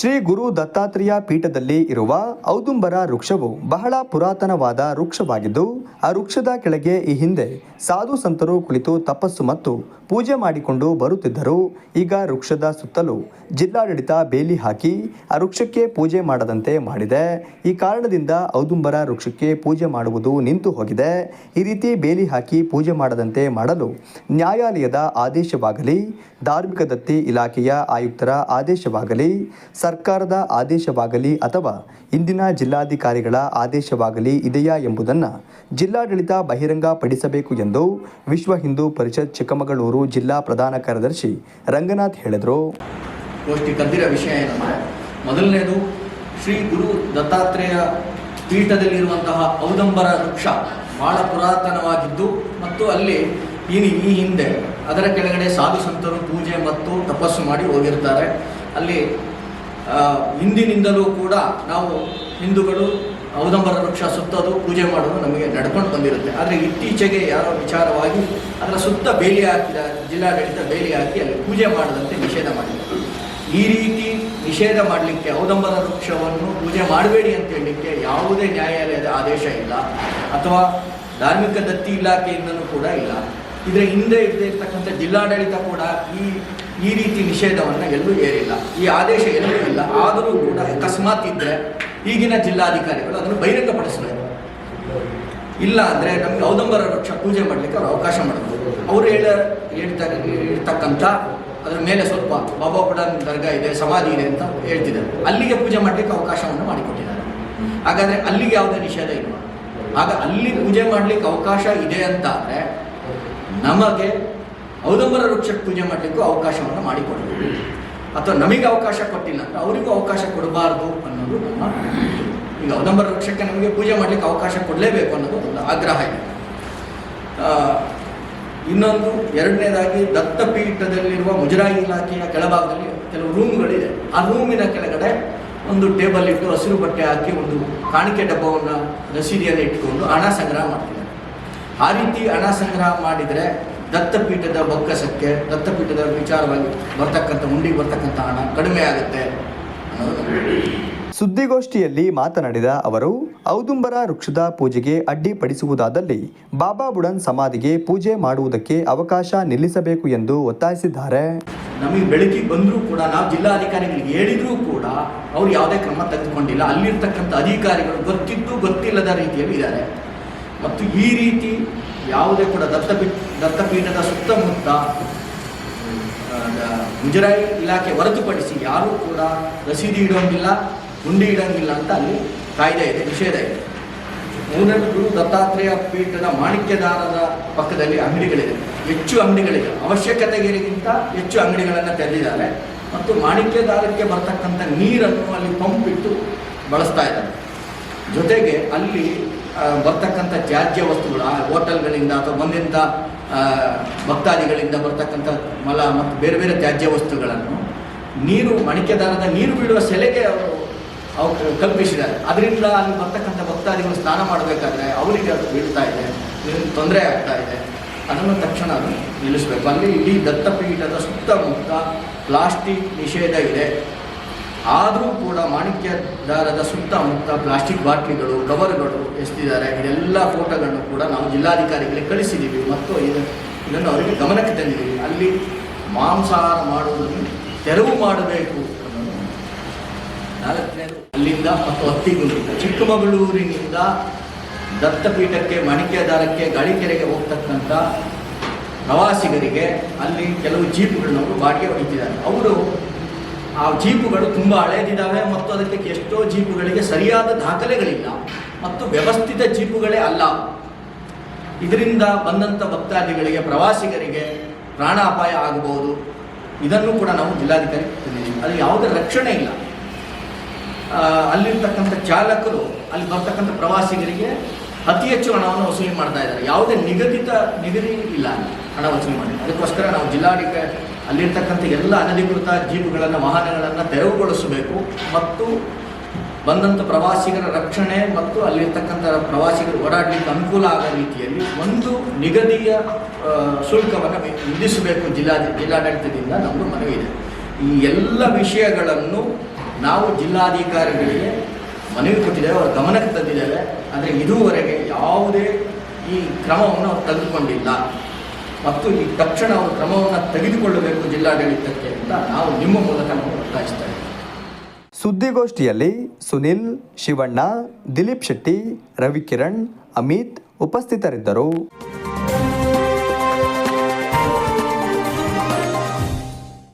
ಶ್ರೀ ಗುರು ದತ್ತಾತ್ರೇಯ ಪೀಠದಲ್ಲಿ ಇರುವ ಔದುಂಬರ ವೃಕ್ಷವು ಬಹಳ ಪುರಾತನವಾದ ವೃಕ್ಷವಾಗಿದ್ದು, ಆ ವೃಕ್ಷದ ಕೆಳಗೆ ಈ ಹಿಂದೆ ಸಾಧು ಸಂತರು ಕುಳಿತು ತಪಸ್ಸು ಮತ್ತು ಪೂಜೆ ಮಾಡಿಕೊಂಡು ಬರುತ್ತಿದ್ದರು. ಈಗ ವೃಕ್ಷದ ಸುತ್ತಲೂ ಜಿಲ್ಲಾಡಳಿತ ಬೇಲಿ ಹಾಕಿ ಆ ವೃಕ್ಷಕ್ಕೆ ಪೂಜೆ ಮಾಡದಂತೆ ಮಾಡಿದೆ. ಈ ಕಾರಣದಿಂದ ಔದುಂಬರ ವೃಕ್ಷಕ್ಕೆ ಪೂಜೆ ಮಾಡುವುದು ನಿಂತು ಹೋಗಿದೆ. ಈ ರೀತಿ ಬೇಲಿ ಹಾಕಿ ಪೂಜೆ ಮಾಡದಂತೆ ಮಾಡಲು ನ್ಯಾಯಾಲಯದ ಆದೇಶವಾಗಲಿ, ಧಾರ್ಮಿಕ ದತ್ತಿ ಇಲಾಖೆಯ ಆಯುಕ್ತರ ಆದೇಶವಾಗಲಿ ಸರ್ಕಾರದ ಆದೇಶವಾಗಲಿ ಅಥವಾ ಇಂದಿನ ಜಿಲ್ಲಾಧಿಕಾರಿಗಳ ಆದೇಶವಾಗಲಿ ಇದೆಯಾ ಎಂಬುದನ್ನು ಜಿಲ್ಲಾಡಳಿತ ಬಹಿರಂಗಪಡಿಸಬೇಕು ಎಂದು ವಿಶ್ವ ಹಿಂದೂ ಪರಿಷತ್ ಚಿಕ್ಕಮಗಳೂರು ಜಿಲ್ಲಾ ಪ್ರಧಾನ ಕಾರ್ಯದರ್ಶಿ ರಂಗನಾಥ್ ಹೇಳಿದರು. ವಿಷಯ ಏನಂದರೆ, ಮೊದಲನೇದು ಶ್ರೀ ಗುರು ದತ್ತಾತ್ರೇಯ ಪೀಠದಲ್ಲಿರುವಂತಹ ಔದಂಬರ ವೃಕ್ಷ ಬಹಳ ಪುರಾತನವಾಗಿದ್ದು ಮತ್ತು ಅಲ್ಲಿ ಈ ಹಿಂದೆ ಅದರ ಕೆಳಗಡೆ ಸಾಧು ಸಂತರು ಪೂಜೆ ಮತ್ತು ತಪಸ್ಸು ಮಾಡಿ ಹೋಗಿರ್ತಾರೆ. ಅಲ್ಲಿ ಹಿಂದಿನಿಂದಲೂ ಕೂಡ ನಾವು ಹಿಂದೂಗಳು ಔದಂಬರ ವೃಕ್ಷ ಸುತ್ತೋದು ಪೂಜೆ ಮಾಡೋದು ನಮಗೆ ನಡ್ಕೊಂಡು ಬಂದಿರುತ್ತೆ. ಆದರೆ ಇತ್ತೀಚೆಗೆ ಯಾರೋ ವಿಚಾರವಾಗಿ ಅದರ ಸುತ್ತ ಬೇಲಿ ಹಾಕಿದ, ಜಿಲ್ಲಾಡಳಿತ ಬೇಲಿ ಹಾಕಿ ಅಲ್ಲಿ ಪೂಜೆ ಮಾಡದಂತೆ ನಿಷೇಧ ಮಾಡಿದೆ ಈ ರೀತಿ ನಿಷೇಧ ಮಾಡಲಿಕ್ಕೆ, ಔದಂಬರ ವೃಕ್ಷವನ್ನು ಪೂಜೆ ಮಾಡಬೇಡಿ ಅಂತ ಹೇಳಲಿಕ್ಕೆ ಯಾವುದೇ ನ್ಯಾಯಾಲಯದ ಆದೇಶ ಇಲ್ಲ. ಅಥವಾ ಧಾರ್ಮಿಕ ದತ್ತಿ ಇಲಾಖೆಯಿಂದಲೂ ಕೂಡ ಇಲ್ಲ. ಇದರ ಹಿಂದೆ ಇದ್ದೇ ಇರ್ತಕ್ಕಂಥ ಜಿಲ್ಲಾಡಳಿತ ಕೂಡ ಈ ಈ ರೀತಿ ನಿಷೇಧವನ್ನು ಎಲ್ಲೂ ಏರಿಲ್ಲ. ಈ ಆದೇಶ ಎಲ್ಲೂ ಇಲ್ಲ. ಆದರೂ ಕೂಡ ಅಕಸ್ಮಾತ್ ಇದ್ದರೆ ಈಗಿನ ಜಿಲ್ಲಾಧಿಕಾರಿಗಳು ಅದನ್ನು ಬಹಿರಂಗಪಡಿಸಬೇಕು. ಇಲ್ಲ ಅಂದರೆ ನಮಗೆ ಔದಂಬರ ವೃಕ್ಷ ಪೂಜೆ ಮಾಡಲಿಕ್ಕೆ ಅವರು ಅವಕಾಶ ಮಾಡಬಹುದು ಅವರು ಹೇಳ ಹೇಳ್ತಾರೆ ಇರ್ತಕ್ಕಂಥ ಅದರ ಮೇಲೆ ಸ್ವಲ್ಪ ಬಾಬಾ ಕೂಡ ದರ್ಗಾ ಇದೆ, ಸಮಾಧಿ ಇದೆ ಅಂತ ಹೇಳ್ತಿದ್ದಾರೆ. ಅಲ್ಲಿಗೆ ಪೂಜೆ ಮಾಡಲಿಕ್ಕೆ ಅವಕಾಶವನ್ನು ಮಾಡಿಕೊಟ್ಟಿದ್ದಾರೆ. ಹಾಗಾದರೆ ಅಲ್ಲಿಗೆ ಯಾವುದೇ ನಿಷೇಧ ಇಲ್ಲ. ಆಗ ಅಲ್ಲಿ ಪೂಜೆ ಮಾಡಲಿಕ್ಕೆ ಅವಕಾಶ ಇದೆ ಅಂತ ಅಂದರೆ ನಮಗೆ ಔದಂಬರ ವೃಕ್ಷಕ್ಕೆ ಪೂಜೆ ಮಾಡಲಿಕ್ಕೂ ಅವಕಾಶವನ್ನು ಮಾಡಿಕೊಡಬೇಕು. ಅಥವಾ ನಮಗೆ ಅವಕಾಶ ಕೊಟ್ಟಿಲ್ಲ ಅಂದರೆ ಅವರಿಗೂ ಅವಕಾಶ ಕೊಡಬಾರ್ದು ಅನ್ನೋದು ನಮ್ಮ ಈಗ ಔದಂಬರ ವೃಕ್ಷಕ್ಕೆ ನಮಗೆ ಪೂಜೆ ಮಾಡಲಿಕ್ಕೆ ಅವಕಾಶ ಕೊಡಲೇಬೇಕು ಅನ್ನೋದು ಒಂದು ಆಗ್ರಹ ಇದೆ. ಇನ್ನೊಂದು, ಎರಡನೇದಾಗಿ ದತ್ತಪೀಠದಲ್ಲಿರುವ ಮುಜರಾಯಿ ಇಲಾಖೆಯ ಕೆಳಭಾಗದಲ್ಲಿ ಕೆಲವು ರೂಮ್ಗಳಿದೆ. ಆ ರೂಮಿನ ಕೆಳಗಡೆ ಒಂದು ಟೇಬಲ್ ಇಟ್ಟು ಹಸಿರು ಬಟ್ಟೆ ಹಾಕಿ ಒಂದು ಕಾಣಿಕೆ ಡಬ್ಬವನ್ನು ರಸೀದಿಯನ್ನು ಇಟ್ಟುಕೊಂಡು ಹಣ ಸಂಗ್ರಹ ಮಾಡ್ತಿದ್ದಾರೆ. ಆ ರೀತಿ ಹಣ ಸಂಗ್ರಹ ಮಾಡಿದರೆ ದತ್ತಪೀಠದ ಬೊಕ್ಕಸಕ್ಕೆ ದತ್ತಪೀಠದ ವಿಚಾರವಾಗಿ ಬರ್ತಕ್ಕಂಥ ಉಂಡಿಗೆ ಬರ್ತಕ್ಕಂಥ ಹಣ ಕಡಿಮೆ ಆಗುತ್ತೆ. ಸುದ್ದಿಗೋಷ್ಠಿಯಲ್ಲಿ ಮಾತನಾಡಿದ ಅವರು ಔದುಂಬರ ವೃಕ್ಷದ ಪೂಜೆಗೆ ಅಡ್ಡಿಪಡಿಸುವುದಾದಲ್ಲಿ ಬಾಬಾ ಬುಡನ್ ಸಮಾಧಿಗೆ ಪೂಜೆ ಮಾಡುವುದಕ್ಕೆ ಅವಕಾಶ ನಿಲ್ಲಿಸಬೇಕು ಎಂದು ಒತ್ತಾಯಿಸಿದ್ದಾರೆ. ನಮಗೆ ಬೆಳಕಿಗೆ ಬಂದರೂ ಕೂಡ ನಾವು ಜಿಲ್ಲಾಧಿಕಾರಿಗಳಿಗೆ ಹೇಳಿದರೂ ಕೂಡ ಅವ್ರು ಯಾವುದೇ ಕ್ರಮ ತೆಗೆದುಕೊಂಡಿಲ್ಲ. ಅಲ್ಲಿರ್ತಕ್ಕಂಥ ಅಧಿಕಾರಿಗಳು ಗೊತ್ತಿದ್ದು ಗೊತ್ತಿಲ್ಲದ ರೀತಿಯಲ್ಲಿ ಇದ್ದಾರೆ. ಮತ್ತು ಈ ರೀತಿ ಯಾವುದೇ ಕೂಡ ದತ್ತಪೀಠ, ದತ್ತಪೀಠದ ಸುತ್ತಮುತ್ತ ಮುಜರಾಯಿ ಇಲಾಖೆ ಹೊರತುಪಡಿಸಿ ಯಾರೂ ಕೂಡ ರಸೀದಿ ಇಡೋಂಗಿಲ್ಲ, ಗುಂಡಿ ಇಡೋಂಗಿಲ್ಲ ಅಂತ ಅಲ್ಲಿ ಕಾಯ್ದೆ ಇದೆ, ನಿಷೇಧ ಇದೆ. ಮೂರನೇ ಗುರು ದತ್ತಾತ್ರೇಯ ಪೀಠದ ಮಾಣಿಕ್ಯದಾರದ ಪಕ್ಕದಲ್ಲಿ ಅಂಗಡಿಗಳಿದೆ. ಹೆಚ್ಚು ಅಂಗಡಿಗಳಿದೆ. ಅವಶ್ಯಕತೆಗಿಂತ ಹೆಚ್ಚು ಅಂಗಡಿಗಳನ್ನು ತೆರೆದಿದ್ದಾರೆ. ಮತ್ತು ಮಾಣಿಕ್ಯದಾರಕ್ಕೆ ಬರ್ತಕ್ಕಂಥ ನೀರನ್ನು ಅಲ್ಲಿ ಪಂಪ್ ಇಟ್ಟು ಬಳಸ್ತಾ ಇದ್ದಾರೆ. ಜೊತೆಗೆ ಅಲ್ಲಿ ಬರ್ತಕ್ಕಂಥ ತ್ಯಾಜ್ಯ ವಸ್ತುಗಳು, ಆ ಹೋಟೆಲ್ಗಳಿಂದ ಅಥವಾ ಮನೆಯಿಂದ ಭಕ್ತಾದಿಗಳಿಂದ ಬರ್ತಕ್ಕಂಥ ಮಲ ಮತ್ತು ಬೇರೆ ಬೇರೆ ತ್ಯಾಜ್ಯ ವಸ್ತುಗಳನ್ನು ನೀರು ಮಣಿಕೆದಾರದ ನೀರು ಬಿಡುವ ಸೆಲೆಗೆ ಅವರು ಅವ್ರು ಕಲ್ಪಿಸಿದ್ದಾರೆ. ಅದರಿಂದ ಅಲ್ಲಿ ಬರ್ತಕ್ಕಂಥ ಭಕ್ತಾದಿಗಳು ಸ್ನಾನ ಮಾಡಬೇಕಾದ್ರೆ ಅವರಿಗೆ ಅದು ಬೀಳ್ತಾ ಇದೆ, ಇದರಿಂದ ತೊಂದರೆ ಆಗ್ತಾ ಇದೆ. ಅದನ್ನು ತಕ್ಷಣ ಅದು ನಿಲ್ಲಿಸಬೇಕು. ಅಲ್ಲಿ ಇಡೀ ದತ್ತಪೀಠದ ಸುತ್ತಮುತ್ತ ಪ್ಲಾಸ್ಟಿಕ್ ನಿಷೇಧ ಇದೆ. ಆದರೂ ಕೂಡ ಮಾಣಿಕ್ಯದಾರದ ಸುತ್ತಮುತ್ತ ಪ್ಲಾಸ್ಟಿಕ್ ಬಾಟ್ಲಿಗಳು, ಕವರ್ಗಳು ಎಸ್ತಿದ್ದಾರೆ. ಇದೆಲ್ಲ ಫೋಟೋಗಳನ್ನು ಕೂಡ ನಾವು ಜಿಲ್ಲಾಧಿಕಾರಿಗಳಿಗೆ ಕಳಿಸಿದ್ದೀವಿ ಮತ್ತು ಇದು, ಇದನ್ನು ಅವರಿಗೆ ಗಮನಕ್ಕೆ ತಂದಿದ್ದೀವಿ ಅಲ್ಲಿ ಮಾಂಸಾಹಾರ ಮಾಡುವುದನ್ನು ತೆರವು ಮಾಡಬೇಕು ಅಲ್ಲಿಂದ ಮತ್ತು ಹತ್ತಿಗುಂದಿ ಚಿಕ್ಕಮಗಳೂರಿನಿಂದ ದತ್ತಪೀಠಕ್ಕೆ, ಮಾಣಿಕ್ಯದಾರಕ್ಕೆ, ಗಾಳಿಕೆರೆಗೆ ಹೋಗ್ತಕ್ಕಂಥ ಪ್ರವಾಸಿಗರಿಗೆ ಅಲ್ಲಿ ಕೆಲವು ಜೀಪ್ಗಳನ್ನು ಅವರು ಬಾಡಿಗೆ ಹೊಡಿತಿದ್ದಾರೆ ಅವರು ಆ ಜೀಪುಗಳು ತುಂಬ ಹಳೇದಿದ್ದಾವೆ ಮತ್ತು ಅದಕ್ಕೆ ಎಷ್ಟೋ ಜೀಪುಗಳಿಗೆ ಸರಿಯಾದ ದಾಖಲೆಗಳಿಲ್ಲ ಮತ್ತು ವ್ಯವಸ್ಥಿತ ಜೀಪುಗಳೇ ಅಲ್ಲ. ಇದರಿಂದ ಬಂದಂಥ ಭಕ್ತಾದಿಗಳಿಗೆ, ಪ್ರವಾಸಿಗರಿಗೆ ಪ್ರಾಣ ಅಪಾಯ ಆಗಬಹುದು. ಇದನ್ನು ಕೂಡ ನಾವು ಜಿಲ್ಲಾಧಿಕಾರಿ ಅಲ್ಲಿ ಯಾವುದೇ ರಕ್ಷಣೆ ಇಲ್ಲ. ಅಲ್ಲಿರ್ತಕ್ಕಂಥ ಚಾಲಕರು, ಅಲ್ಲಿ ಬರ್ತಕ್ಕಂಥ ಪ್ರವಾಸಿಗರಿಗೆ ಅತಿ ಹೆಚ್ಚು ಹಣವನ್ನು ವಸೂಲಿ ಮಾಡ್ತಾ ಇದ್ದಾರೆ. ಯಾವುದೇ ನಿಗದಿತ ನಿಗದಿ ಇಲ್ಲ ಹಣ ವಸೂಲಿ ಮಾಡಿ ಅದಕ್ಕೋಸ್ಕರ ನಾವು ಜಿಲ್ಲಾಧಿಕಾರಿ ಅಲ್ಲಿರ್ತಕ್ಕಂಥ ಎಲ್ಲ ಅನಧಿಕೃತ ಜೀಪುಗಳನ್ನು ವಾಹನಗಳನ್ನು ತೆರವುಗೊಳಿಸಬೇಕು. ಮತ್ತು ಬಂದಂಥ ಪ್ರವಾಸಿಗರ ರಕ್ಷಣೆ ಮತ್ತು ಅಲ್ಲಿರ್ತಕ್ಕಂಥ ಪ್ರವಾಸಿಗರು ಓಡಾಡಲಿಕ್ಕೆ ಅನುಕೂಲ ಆಗೋ ರೀತಿಯಲ್ಲಿ ಒಂದು ನಿಗದಿಯ ಶುಲ್ಕವನ್ನು ವಿಧಿಸಬೇಕು ಜಿಲ್ಲಾ, ಜಿಲ್ಲಾಡಳಿತದಿಂದ ನಮ್ಮದು ಮನವಿ ಇದೆ. ಈ ಎಲ್ಲ ವಿಷಯಗಳನ್ನು ನಾವು ಜಿಲ್ಲಾಧಿಕಾರಿಗಳಿಗೆ ಮನವಿ ಕೊಟ್ಟಿದ್ದೇವೆ, ಅವರ ಗಮನಕ್ಕೆ ತಂದಿದ್ದೇವೆ. ಆದರೆ ಇದುವರೆಗೆ ಯಾವುದೇ ಈ ಕ್ರಮವನ್ನು ಅವರು ತೆಗೆದುಕೊಂಡಿಲ್ಲ ಮತ್ತು ಈ ತಕ್ಷಣ ಅವರು ಕ್ರಮವನ್ನು ತೆಗೆದುಕೊಳ್ಳಬೇಕು ಜಿಲ್ಲಾಡಳಿತಕ್ಕೆ ಅಂತ ನಾವು ನಿಮ್ಮ ಮೂಲಕ ನಾವು ಒತ್ತಾಯಿಸ್ತಾ ಸುದ್ದಿಗೋಷ್ಠಿಯಲ್ಲಿ ಸುನಿಲ್, ಶಿವಣ್ಣ, ದಿಲೀಪ್ ಶೆಟ್ಟಿ, ರವಿಕಿರಣ್, ಅಮಿತ್ ಉಪಸ್ಥಿತರಿದ್ದರು.